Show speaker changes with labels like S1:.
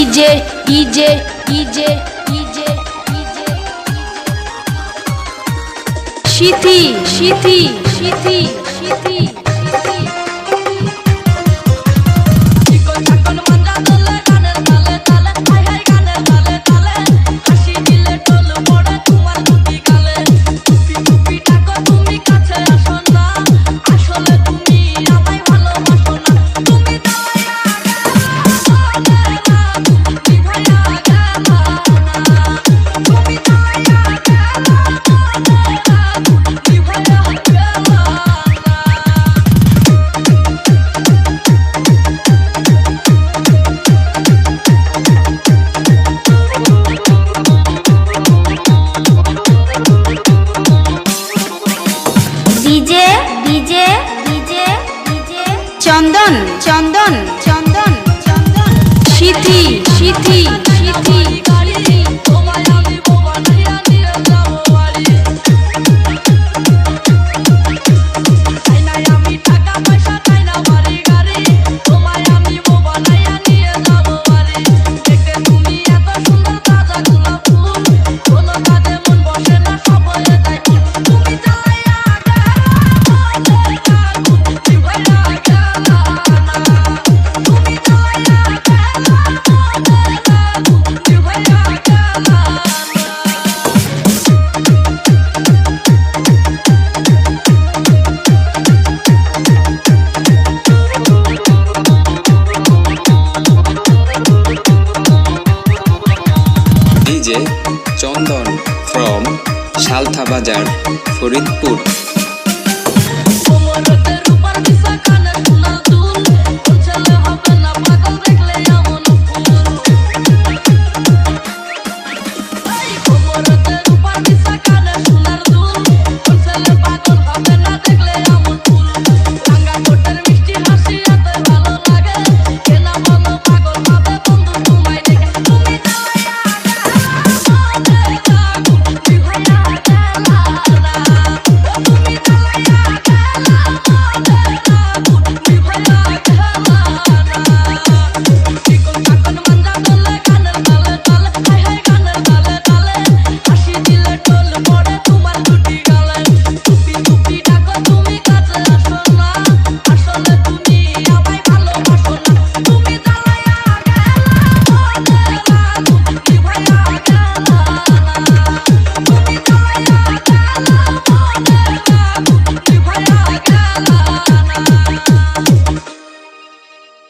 S1: ইজে ইজে ইজে ইজে সিথি সিথি সিথি চন্দন চন্দন চন্দন সিথি সিথি।
S2: নন্দন from Saltha বাজার ফরিদপুর।